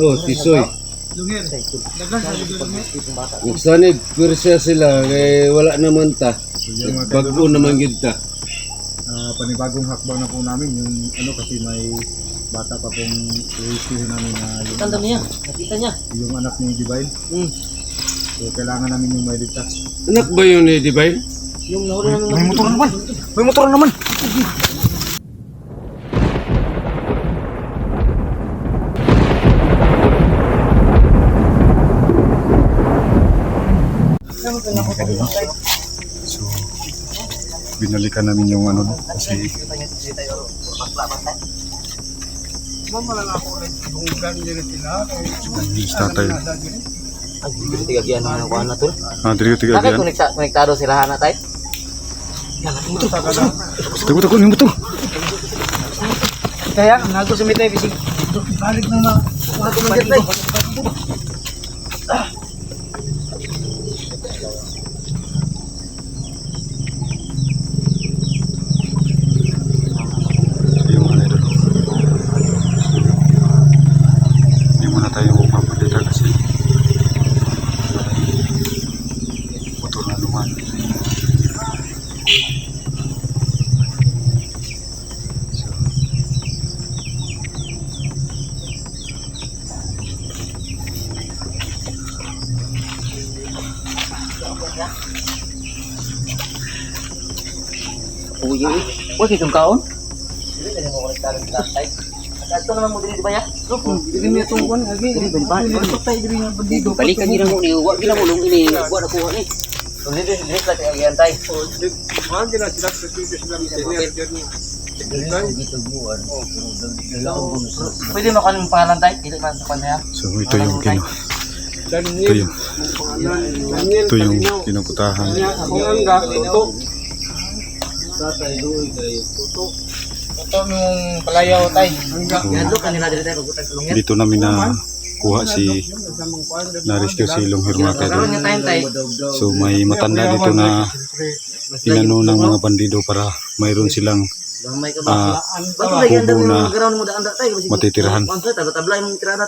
Oh, tisoy. Lungir. Dagan sa lungir. Nagsanib, pwersa sila, kay wala naman ta. Bago naman gid ta. ah, panibagong hakbang na po namin yung ano kasi may bata pa pong rescue namin na yung, Tanda niya, nakita niya. yung anak ni Divine. Hmm. So kailangan namin yung may ligtas. Anak ba yun ni Divine? Yung nahuli namin May motor naman! May motor naman! So, binalikan namin yung ano, kasi yung tatay. Ay, hindi tigagian na ang kuhan na to. Ah, dili ko tiga Bakit konekta, konektado sila hana tay? Tago, tago, yung motor! Kaya, nago sa mitay bisig. Balik na na. Ako man tay. yung ano ito. Hindi muna tayo magpapalita kasi motor na naman. So, Uy, uy. Uy, kitong kaon? Hindi ka mo konektado sila tay. Ito naman mo din di ba ya? Dili niya itong kuhan. Lagi. Dili ba ba? Dili patay. Dili nga bandido. Balikan gina mo ni wa gina mo long ini wa na kuha ni. So dili dili sa tigagian tay. Pwede mo kanang pangalan tay? Dili man sa kanya. so ito yung kino. Ito yung, ito yung kinaputahan. Ako ang ga. Tuto. Tuto yung palayaw tay. Dito namin na kuha si na-rescue si tayo tay. So may matanda dito na inano ng mga bandido para mayroon silang ah, anda kubo na ba?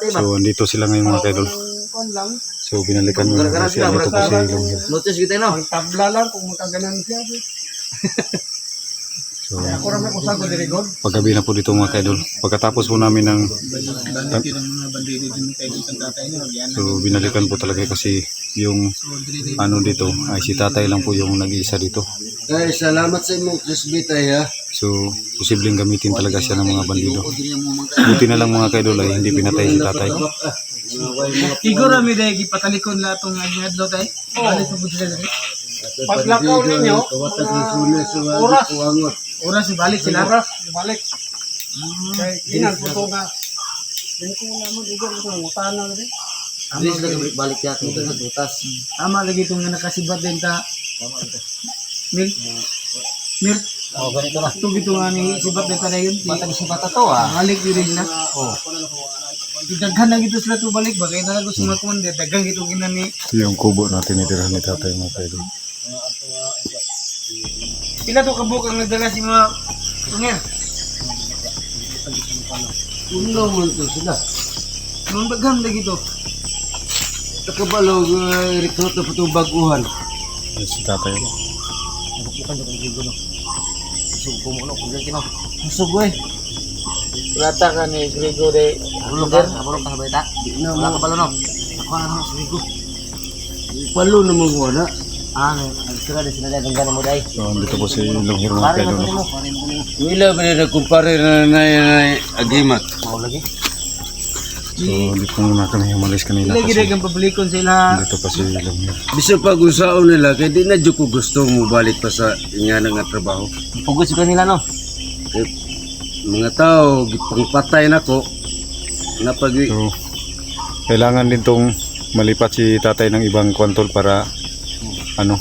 So andito sila ngayon mga kaidol. Kuhan lang. So binalikan mo na siya dito po si Longhir. Notice kita no. Ang tabla lang kung makaganan siya. So Ako rin ako sa ko diri god. paggabi na po dito mga kaidol. Pagkatapos po namin ng So binalikan po talaga kasi yung ano dito ay si tatay lang po yung nag-iisa dito. Ay, salamat sa imong Krisbitay ha. So posibleng gamitin talaga siya ng mga bandido. Buti na lang mga kaidol ay hindi pinatay si tatay. Siguro mi dahil gipatalikon la tong adlaw tay. Balik ko sila diri. Paglakaw ninyo, Oras. oras balik sila. Oras balik. Kay inan po to nga. Din ko naman igo ko ngutan na diri. Dili sila balik ya kung sa butas. Tama lagi itong nga nakasibat din ta. Mil. Mil. Oh, ganito na. Ito gito nga ni sibat na yun. Bata ni to ah. Balik diri na. Oh. Daghan na gito sila to balik ba kay talaga sa mga kuman daghan gito ginani. Yung kubo na tinitirahan ni tatay mga kaidol. Pila to kabuk ang nagdala si mga tungel. Uno man to sila. Nung daghan lagi to. Nakabalog, uh, recruit na po itong baguhan. Si tatay. Bukan jud ang no. Sugo mo no kung kino. Sugo eh. Plata ka ni Grigo de Bulong ka, bulong ka sa balita. Di na Wala mo. ka balo no. Ako na no Grigo. Palo na mga wala. Ah, sila de sila de gana mo dai. So andito po si Longhir mga Pare kaidol. mo mo, pare mo mo. Wala ba na kumpare na na na agimat. Mau lagi. So dito muna kami umalis kanina Lagi kasi dagang pabulikon sila. dito pa si Longhir. Bisa pag usaon nila, kaya di na dyo ko gusto mo balik pa sa nga nga trabaho. Pugod sa kanila no. Eh, mga tao, gipangpatay na ko. Na pag So kailangan din tong malipat si tatay ng ibang kwantol para ano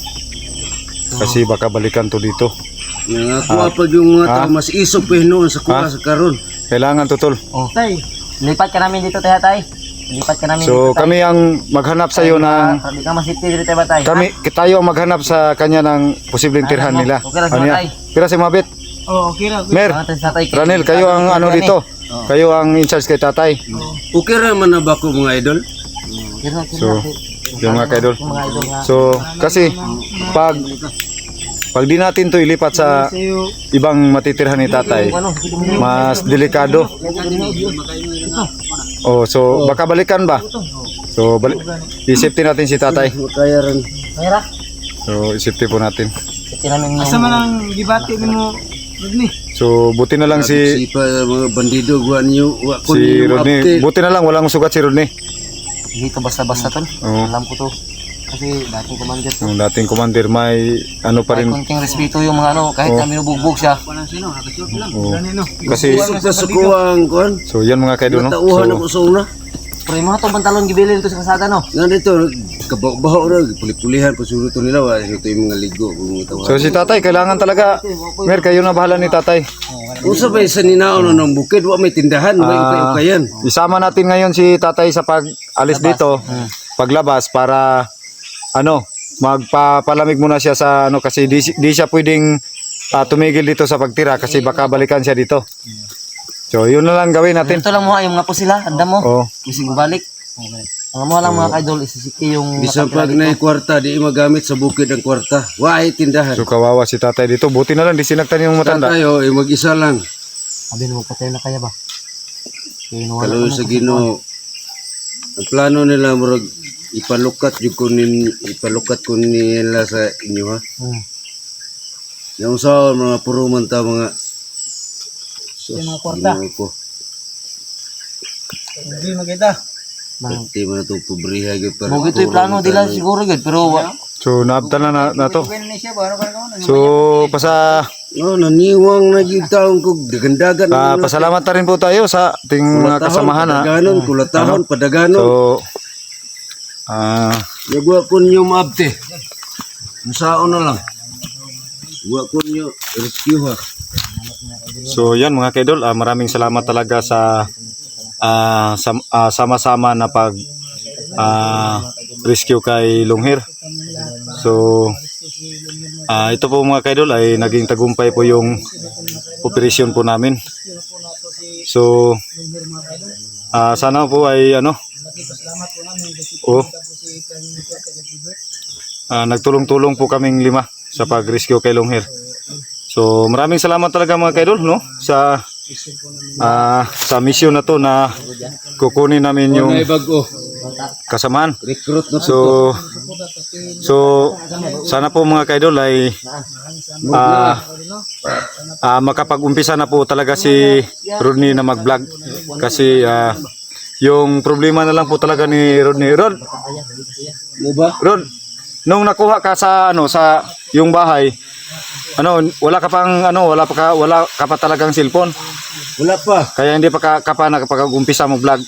kasi baka balikan to dito. nga kuha pag yung mga tao, Ah. mas isog pa noon sa kuha Ah. sa karon. Kailangan to tol. Oh. Tay, Lipat ka namin dito tay tay. Lipat ka namin So dito. tay. kami ang maghanap sa iyo ng Sabi ka masiti dito tay ba tay? kami tayo ang maghanap sa kanya ng posibleng tirhan nila. Okay lang, Ano yan? tay. Pira si Mabit? Oh, okay ra. Mer, sa tatay. Ranel, kayo ang ano dito. Kayo ang in charge kay tatay. Okay ra man na ba ko mga idol? Kira, So, yung mga kaidol. mga idol nga. So, kasi pag pag di natin to ilipat sa ibang matitirhan ni tatay, mas delikado. Oh, so baka balikan ba? So, balik i-safety natin si tatay. Kaya rin. Kira. So, i-safety po natin. Asa man ang gibati nimo Rodney? So, buti na lang si mga bandido gwa niyo si Rodney. Buti na lang walang sugat si Rodney. Dito basta-basta ton. Alam ko to. Kasi dating commander to. Yung dating commander may ano pa May rin. konting respeto yung mga ano, kahit Oo. na minubugbog siya. Oh. Ganino. Kasi kuwang kuan. so yan mga kaidol no. Tauhan So, ako sa una. Pero yung mga tong pantalon gibili dito sa kasada no. Nga dito, kabaw-bahaw na, puli-pulihan, pasuruto nila, wa ito yung mga ligo, kung so si tatay kailangan talaga Mer kayo na bahala ni tatay. Kung sabay sa ninaon ng bukid, wa may tindahan, may Ah. ukay-ukayan. Isama natin ngayon si tatay sa pag alis dito, paglabas para ano, magpapalamig muna siya sa ano kasi di, di siya pwedeng ah, tumigil dito sa pagtira kasi baka balikan siya dito. So yun na lang gawin natin. Ito lang mo yung mga po sila, anda mo. Oh. Kasi balik. Ang mo lang mga idol isisiki yung Bisan pag na kwarta, di magamit sa bukid ang kwarta. Wa ay tindahan. So kawawa si tatay dito. Buti na lang di sinaktan yung matanda. Tayo, eh, mag-isa lang. Sabi mo patay na kaya ba? Kalo sa Ginoo. Ang plano nila murag ipalukat jud ko nin ipalukat ko nila sa inyo ha. Hmm. Yung sa mga puro man ta mga Sus, Yung mga kwarta. Ko. Hindi magita. Bang- Pati man itong pobriha gyud para. Mo gito yung plano dila siguro gud pero wa- So naabtan na, na, na to. ba? Ano ka? So pasa No, naniwang na gyud taon ko dagandagan. pa, pasalamat na rin po tayo sa ating mga kasamahan ha. Padaganon, kulatahon, padaganon. So ah Nagwa ko niyo maabte. Musaon na lang. Wa ko niyo rescue ha. So yan mga kaidol, ah, maraming salamat talaga sa ah, sam- ah, sama-sama na pag ah, rescue kay Lunghir. So ah, ito po mga kaidol ay naging tagumpay po yung operasyon po namin. So ah, sana po ay ano Oh. Ah, nagtulong-tulong po kaming lima sa pag-rescue kay Lunghir. So maraming salamat talaga mga kaidol no sa ah, sa mission na to na kukunin namin yung kasamaan. So so sana po mga kaidol ay ah ah, makapag-umpisa na po talaga si Rodney na mag-vlog kasi ah, yung problema na lang po talaga ni Rodney. Rod, mo ba? Rod, nung nakuha ka sa ano sa yung bahay, ano wala ka pang ano wala pa ka, wala ka pa talagang cellphone. Wala pa. Kaya hindi pa ka, ka pa nakapag-umpisa mo vlog.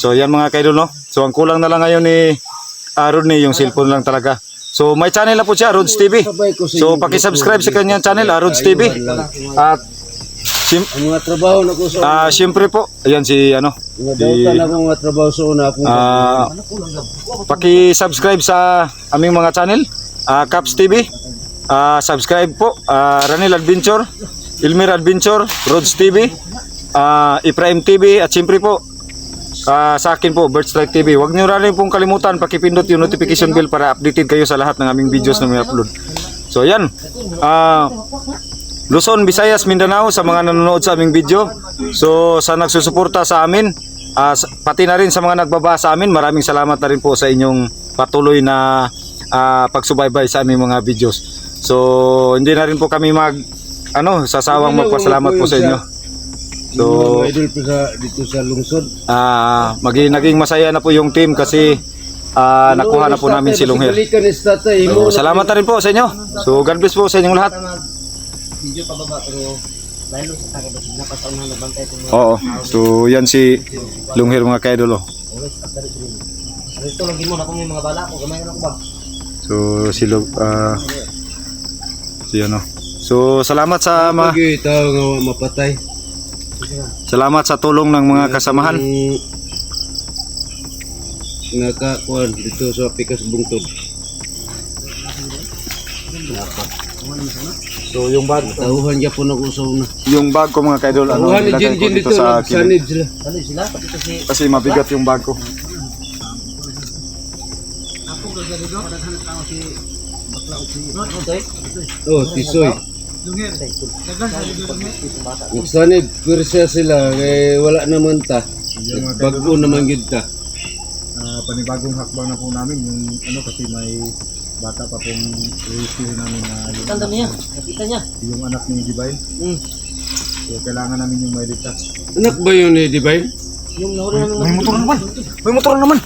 So yan mga kaidol no. So ang kulang na lang ngayon ni uh, Rodney yung cellphone lang talaga. So may channel na po siya, Rods TV. So paki-subscribe sa kanyang channel, ah, Rods TV. At sim ang mga trabaho na ko sa ah syempre po, ayan si ano, mga dautan ako mga trabaho sa una akong ah paki-subscribe sa aming mga channel, ah Caps TV. Ah subscribe po, ah Ranil Adventure, Ilmir Adventure, Rods TV, ah Ibrahim TV at syempre po ah, sa akin po, Birdstrike TV. Huwag niyo rin pong kalimutan pakipindot yung notification bell para updated kayo sa lahat ng aming videos na may upload. So yan. Ah Luzon, Visayas, Mindanao sa mga nanonood sa aming video. So sa nagsusuporta sa amin, sa- pati na rin sa mga nagbaba sa amin, maraming salamat na rin po sa inyong patuloy na ah, pagsubaybay sa aming mga videos. So hindi na rin po kami mag ano, sasawang magpasalamat po sa inyo. So idol pa sa dito sa lungsod. ah maging naging masaya na po yung team kasi ah, nakuha na po namin si Lunghir. So, salamat na rin po sa inyo. So God bless po sa inyong lahat. Video pababa pero dahil sa taga ba napasaw na nabantay ko Oo. So yan si Lunghir mga kaidol. oh. Ito lagi mo na kung may mga bala ko gamay na ba. So si Lug ah si ano. So salamat sa ma nga wa mapatay. salamat sa tulong ng mga kasamahan. Ang nga ka kuan dito sa Pikas Bungtod. So yung bag, Tauhan niya po nag-usaw na. yung bag ko mga kaidol, ano, Tauhan ni nilagay ko dito dito, sa kilid. nagsanib sila. Ano sila? Pati to si... Kasi mabigat yung bag ko. Ano to eh? Oh, tisoy. Nagsanib, pwersa sila, kaya wala naman ta. Bago naman gid ta. Ah, panibagong hakbang na po namin yung ano kasi may bata pa pong rescue namin na yung, Tanda niya. Nakita niya. yung anak ni Divine. Hmm. So kailangan namin yung may ligtas. Anak ba yun ni Divine? Yung nahuli namin May motor naman! May motor naman!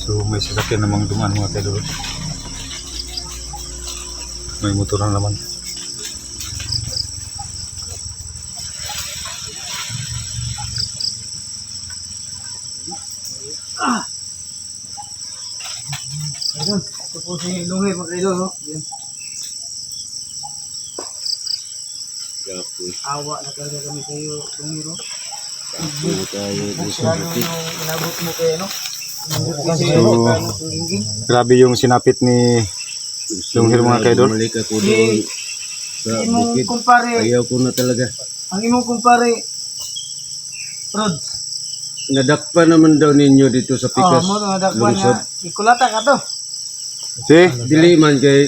So may sasakyan namang dumaan mga kaidol. May motor na naman. Po si Lungi, mga kaidol, no? Yan. Awa na talaga kami kayo, no? Ano tayo dito? Lalo yung inabot mo kayo, no? So. Grabe yung sinapit ni Yung hir mga kaidol. Bumalik ako doon sa bukid. kumpare, Ayaw ko na talaga. ang imong kumpare, Rod. Nadakpa naman daw ninyo dito sa Oh, Pikas. mo na dakwan lungsod. nga. Ikulata ka to. Si? Dili man kay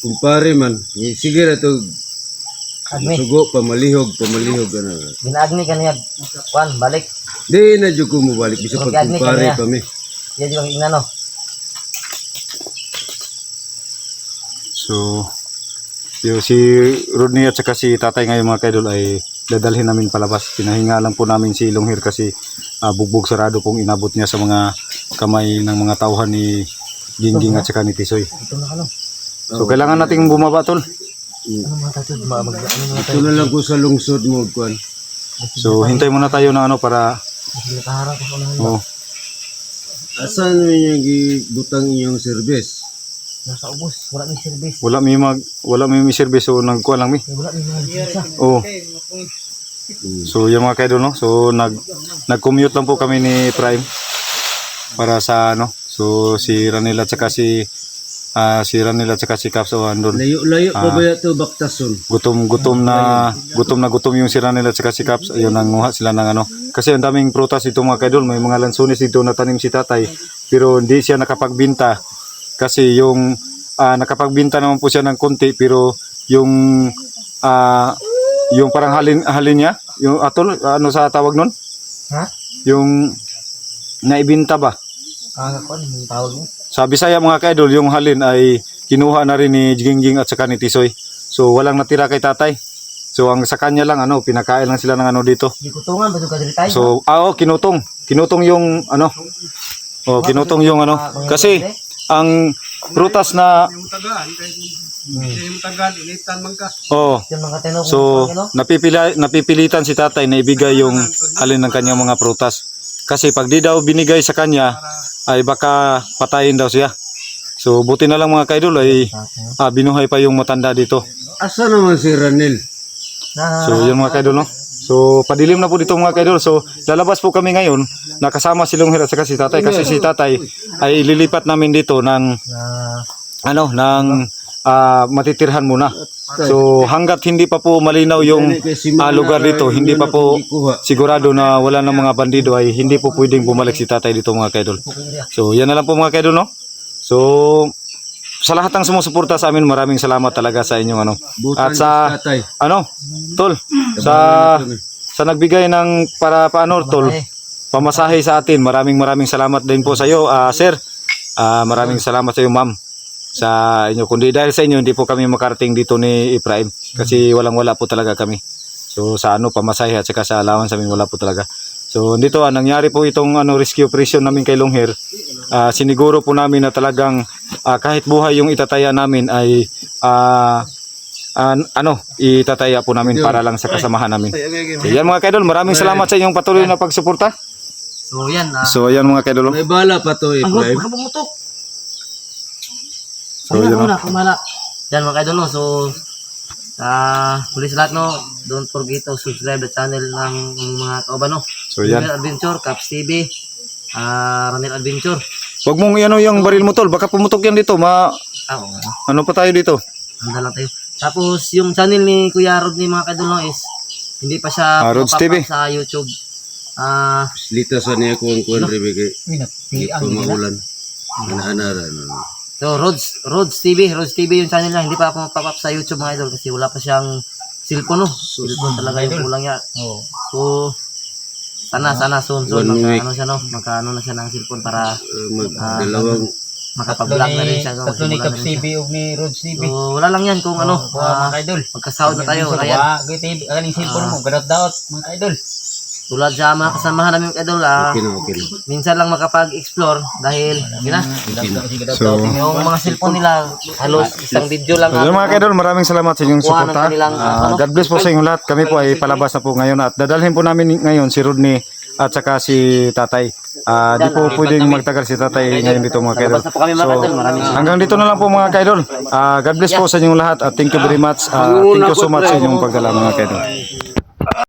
kumpare man. Sige na to. Agni. Sugo, pamalihog, pamalihog. Ano. Ginagni ka niya. Juan, balik. Di na dyan ko mabalik. Bisa pag kumpare kami. Yan yung inano. So, yung si Rodney at saka si tatay ngayon mga kaidol ay dadalhin namin palabas. Pinahinga lang po namin si Longhir kasi ah, bugbog sarado pong inabot niya sa mga kamay ng mga tauhan ni Gingging at saka ni Tisoy. Ito na ano. So, kailangan nating bumaba tol. Ano mga tayo? Mag, ano mga Ito na lang ko sa lungsod mo, Kwan. So, hintay muna tayo ng ano para nakaharap ko na. oh, Asan mo yung gibutang inyong service? Nasa ubos. Wala may service. wala may mag wala may may service so nagkuha lang mi. Eh, Wala may mga lisensya. Oh. So, yung mga kaidol no. So, nag nag-commute lang po kami ni Prime para sa ano. So, si Ranil at saka si ah, si Ranil at saka si Caps o andun. Layo-layo pa Ah. ba ito, Baktason? gutom gutom na gutom na gutom yung sira nila at saka si Caps ayun nanguha sila ng ano kasi ang daming prutas dito mga kaidol may mga lansunis dito na tanim si tatay pero hindi siya nakapagbinta kasi yung ah, nakapagbinta naman po siya ng konti pero yung ah, yung parang halin halin niya yung atol ano sa tawag nun Ha? yung naibinta ba Ako. Yung tawag mo. sa Bisaya mga kaidol, yung halin ay kinuha na rin ni Gingging at saka ni Tisoy. So walang natira kay tatay. So ang sa kanya lang ano, pinakain lang sila ng ano dito. Di kutungan. Ba't ka dili tayo? So, ah, oh, kinutong. Kinutong yung ano. Oh, kinutong yung ano. Kasi ang prutas na oh, so napipila, napipilitan si tatay na ibigay yung halin ng kanyang mga prutas. Kasi pag di daw binigay sa kanya, ay baka patayin daw siya. So buti na lang mga kaidol ay ah, binuhay pa yung matanda dito. Asa naman si Ranil? So yun mga kaidol no. So padilim na po dito mga kaidol. So lalabas po kami ngayon nakasama si Longhir at saka si Tatay kasi si Tatay ay ililipat namin dito ng ano ng ah, matitirhan muna. So hanggat hindi pa po malinaw yung ah, lugar dito, hindi pa po sigurado na wala ng mga bandido ay hindi po pwedeng bumalik si Tatay dito mga kaidol. So yan na lang po mga kaidol no. So sa lahat ng sumusuporta sa amin, maraming salamat talaga sa inyong ano. At sa ano, tol, sa sa nagbigay ng para paano tol, pamasahe sa atin. Maraming maraming salamat din po sa iyo, ah, sir. Ah, maraming salamat sa iyo, ma'am. Sa inyo kundi dahil sa inyo hindi po kami makarating dito ni Ibrahim kasi walang-wala po talaga kami. So sa ano pamasahe at saka sa allowance namin wala po talaga. So dito ah, nangyari po itong ano rescue operation namin kay Longhair. Ah, siniguro po namin na talagang ah, kahit buhay yung itataya namin ay ah, an- ano, itataya po namin para lang sa kasamahan namin. So, yan mga kaidol, maraming salamat sa inyong patuloy na pagsuporta. So yan. Ah, So ayan mga kaidol. May bala pa to, Ang Efraim. baka bumutok. So yun oh. Una, kumala. Yan mga kaidol no. So ah huli sa lahat no, don't forget to subscribe the channel ng mga kauban no. So yan. Ranel Adventure, Caps TV, ah Ranel Adventure. Wag mong ano yung baril mo tol, baka pumutok yan dito. Ma Ah, oo. ano pa tayo dito? Handa lang tayo. Tapos yung channel ni Kuya Rod ni mga kadol no, is hindi pa siya Ah, Rods TV. sa YouTube. Ah, Lita sa niya kuan kuan di pa maulan. Ana-ana ra. So Rods Rods TV, Rods TV yung channel niya, hindi pa ako pop-up sa YouTube mga idol kasi wala pa siyang cellphone no. Cellphone talaga yung kulang niya. Oo. So sana sana soon soon One week. ano siya no, magka ano na siya ng cellphone para Uh, dalawang makapag-vlog na rin siya. no, Tatlo ni Cap. TV ug ni Rods TV. So wala lang yan kung ano, ah, mga idol. magkasahod na tayo, wala yan. Ang cellphone mo, gadot daot mga idol. Tulad sa mga kasamahan namin idol, ah, okay na okay na. minsan lang makapag-explore dahil yun na, So, yung mga cellphone nila halos isang video lang So, mga kaidol, maraming salamat sa inyong Kuha ng suporta. kanilang, Ah, ano, God bless po sa inyong lahat. Kami po ay palabas na po ngayon at dadalhin po namin ngayon si Rodney at saka si Tatay. Ah, di po pwedeng magtagal si Tatay ngayon dito mga kaidol. Basta po kami mga So, idol, maraming hanggang dito na lang po mga kaidol. Ah, God bless po sa inyong lahat at thank you very much. Ah, thank you so much sa inyong pagdala mga kaidol.